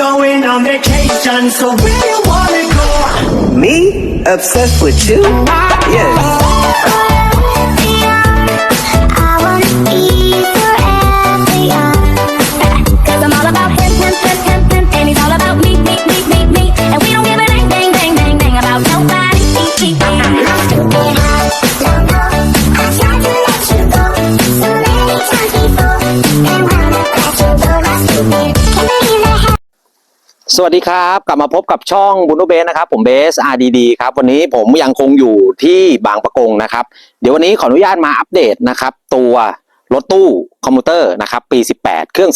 going on vacation, so where you wanna go? Me? Obsessed with you? Yes. วัสดีครับกลับมาพบกับช่องบุโนเบสนะครับผมเบส RDD ครับวันนี้ผมยังคงอยู่ที่บางประกงนะครับ เดี๋ยววันนี้ขออนุญาตมาอัปเดตนะครับ ตัวรถตู้คอมพิวเตอร์นะครับ ปี 18 เครื่อง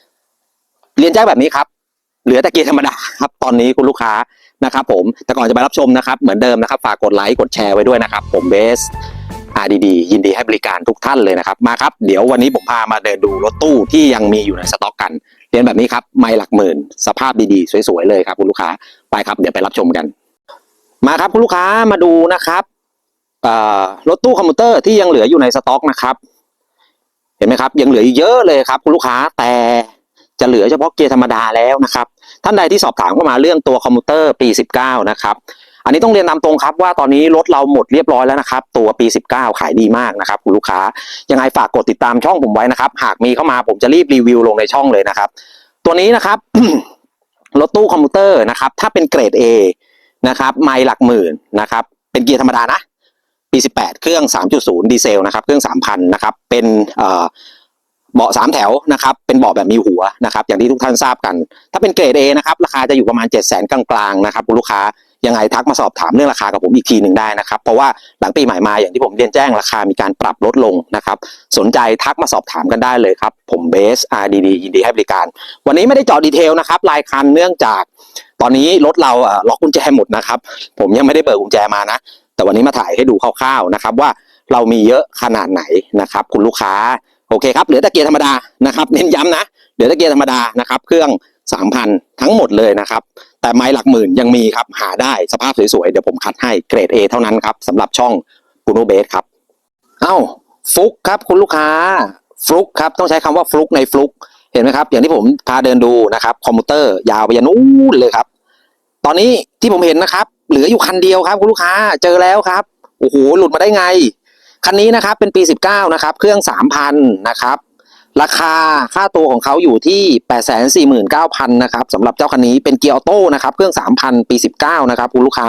3,000 เรียนแจ้งแบบนี้ครับ เหลือแต่เกียร์ธรรมดาครับ ตอนนี้คุณลูกค้านะครับผมแต่ก่อนจะไปรับชมนะครับ เหมือนเดิมนะครับ ฝากกดไลค์กดแชร์ไว้ด้วยนะครับ ผมเบส RDD ยินดีให้บริการทุกท่านเลยนะครับ มาครับ เดี๋ยววันนี้ผมพามาเดินดูรถตู้ที่ยังมีอยู่ในสต็อกกัน เรียนแบบนี้ครับไม่หลักหมื่น สภาพดีๆ สวยๆเลยครับคุณลูกค้าไปครับ เดี๋ยวไปรับชมกัน มาครับคุณลูกค้ามาดูนะครับรถตู้คอมพิวเตอร์ที่ยังเหลืออยู่ในสต็อกนะครับ เห็นไหมครับ ยังเหลือเยอะเลยครับ คุณลูกค้าแต่จะเหลือเฉพาะเกียร์ธรรมดาแล้วนะครับ ท่านใดที่สอบถามเข้ามาเรื่องตัวคอมพิวเตอร์ปี 19 นะครับ อันนี้ต้องเรียนตาตรงครับว่าตอนนี้รถเราหมดเรียบร้อยแล้วนะครับ ตัวปี 19 ขายดีมากนะครับคุณลูกค้า ยังไงฝากกดติดตามช่องผมไว้นะครับ หากมีเข้ามาผมจะรีบรีวิวลงในช่องเลยนะครับ ตัวนี้นะครับรถตู้คอมพิวเตอร์นะครับ ถ้าเป็นเกรด A นะครับไม่หลักหมื่นนะครับ เป็นเกียร์ธรรมดานะ ปี 18 เครื่อง 3.0 ดีเซลนะครับ เครื่อง 3,000 นะครับ เป็นเอ่อเบาะสามแถวนะครับ เป็นเบาะแบบมีหัวนะครับ อย่างที่ทุกท่านทราบกัน ถ้าเป็นเกรด A นะครับ ราคาจะอยู่ประมาณ 7 0 0 0 0 0กลางๆนะครับคุณลูกค้า ยังไงทักมาสอบถามเรื่องราคากับผมอีกทีหนึ่งได้นะครับ เพราะว่าหลังปีใหม่มาอย่างที่ผมเรียนแจ้งราคามีการปรับลดลงนะครับ สนใจทักมาสอบถามกันได้เลยครับ ผมเบส RDD ยินดีให้บริการ วันนี้ไม่ได้เจาะดีเทลนะครับรายคันเนื่องจากตอนนี้รถเราล็อกกุญแจหมดนะครับ ผมยังไม่ได้เบิกกุญแจมานะ แต่วันนี้มาถ่ายให้ดูคร่าวๆนะครับว่าเรามีเยอะขนาดไหนนะครับคุณลูกค้าโอเคครับเหลือต่เกียร์ธรรมดานะครับเน้นย้ำนะเหลือต่เกียร์ธรรมดานะครับเครื่อง 3,000 ทั้งหมดเลยนะครับ แต่ไม้หลักหมื่นยังมีครับหาได้สภาพสวยๆ เดี๋ยวผมคัดให้เกรด A เท่านั้นครับสำหรับช่องปูโนเบสครับ เอ้าฟลุกครับคุณลูกค้าฟลุกครับต้องใช้คำว่าฟลุกในฟลุกเห็นไหมครับ อย่างที่ผมพาเดินดูนะครับคอมพิวเตอร์ยาวไปยันนู้นเลยครับ ตอนนี้ที่ผมเห็นนะครับ เหลืออยู่คันเดียวครับคุณลูกค้าเจอแล้วครับโอ้โหหลุดมาได้ไง คันนี้นะครับเป็นปี 19 นะครับ เครื่อง 3,000 นะครับ ราคาค่าตัวของเขาอยู่ที่ 849,000นะครับสำหรับเจ้าคันนี้เป็นเกียร์ออโต้นะครับเครื่อง 3,000 ปี 19 นะครับคุณลูกค้า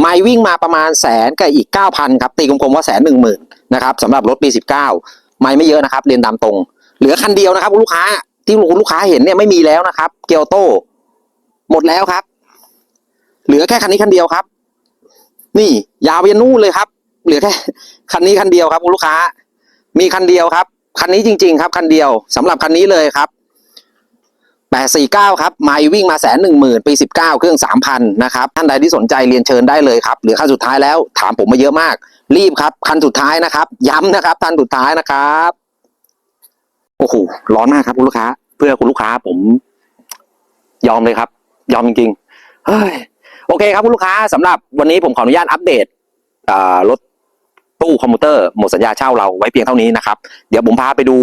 ไมล์วิ่งมาประมาณแสนกับอีก 9,000 ครับ ตีกลมๆว่าแสนหนึ่งหมื่นนะครับสำหรับรถปี 19 ไมล์ไม่เยอะนะครับ เรียนตามตรง เหลือคันเดียวนะครับคุณลูกค้าที่คุณลูกค้าเห็นเนี่ยไม่มีแล้วนะครับ เกียร์ออโต้หมดแล้วครับ เหลือแค่คันนี้คันเดียวครับ นี่ยาวไปยันนู่นเลยครับ เหลือแค่คันนี้คันเดียวครับคุณลูกค้า มีคันเดียวครับ คันนี้จริง ๆ ครับ คันเดียวสำหรับคันนี้เลยครับ849ครับไมล์วิ่งมาแสนหนึ่งหมื่นปี19เก้าเครื่อง3,000นนะครับท่านใดที่สนใจเรียนเชิญได้เลยครับเหลือคันสุดท้ายแล้วถามผมมาเยอะมาก รีบครับ คันสุดท้ายนะครับ ย้ำนะครับคันสุดท้ายนะครับโอ้โหร้อนมากครับคุณลูกค้า เพื่อคุณลูกค้าผม ยอมเลยครับ ยอมจริงๆเฮ้ยโอเคครับคุณลูกค้าสำหรับวันนี้ผมขออนุญาตอัปเดตรถ ตู้คอมพิวเตอร์หมดสัญญาเช่าเราไว้เพียงเท่านี้นะครับ เดี๋ยวผมพาไปดู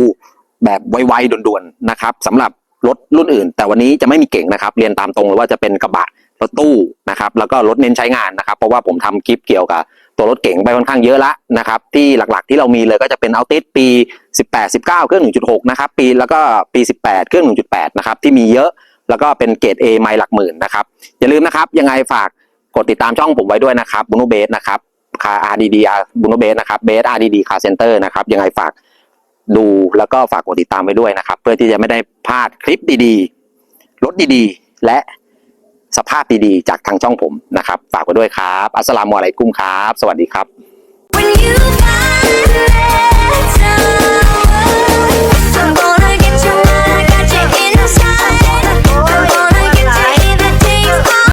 แบบไวๆด่วนๆนะครับสำหรับรถรุ่นอื่น แต่วันนี้จะไม่มีเก่งนะครับ เรียนตามตรงเลยว่าจะเป็นกระบะรถตู้นะครับแล้วก็รถเน้นใช้งานนะครับ เพราะว่าผมทำคลิปเกี่ยวกับตัวรถเก่งไปค่อนข้างเยอะละนะครับ ที่หลักๆที่เรามีเลยก็จะเป็นเอาติสปี 18 19 เครื่อง 1.6 นะครับ ปีแล้วก็ปี 18 เครื่อง 1.8 นะครับ ที่มีเยอะแล้วก็เป็นเกรด A ไมล์หลักหมื่นนะครับ อย่าลืมนะครับ ยังไงฝากกดติดตามช่องผมไว้ด้วยนะครับบุโนเบสนะครับ คา RDD บุโนเบสนะครับเบส RDD คาเซ็นเตอร์นะครับยังไงฝากดูแล้วก็ฝากกดติดตามไปด้วยนะครับ เพื่อที่จะไม่ได้พลาดคลิปดีๆ รถดีๆ และสภาพดีๆ จากทางช่องผมนะครับ ฝากไว้ด้วยครับ อัสสลามุอะลัยกุมครับ สวัสดีครับ When you find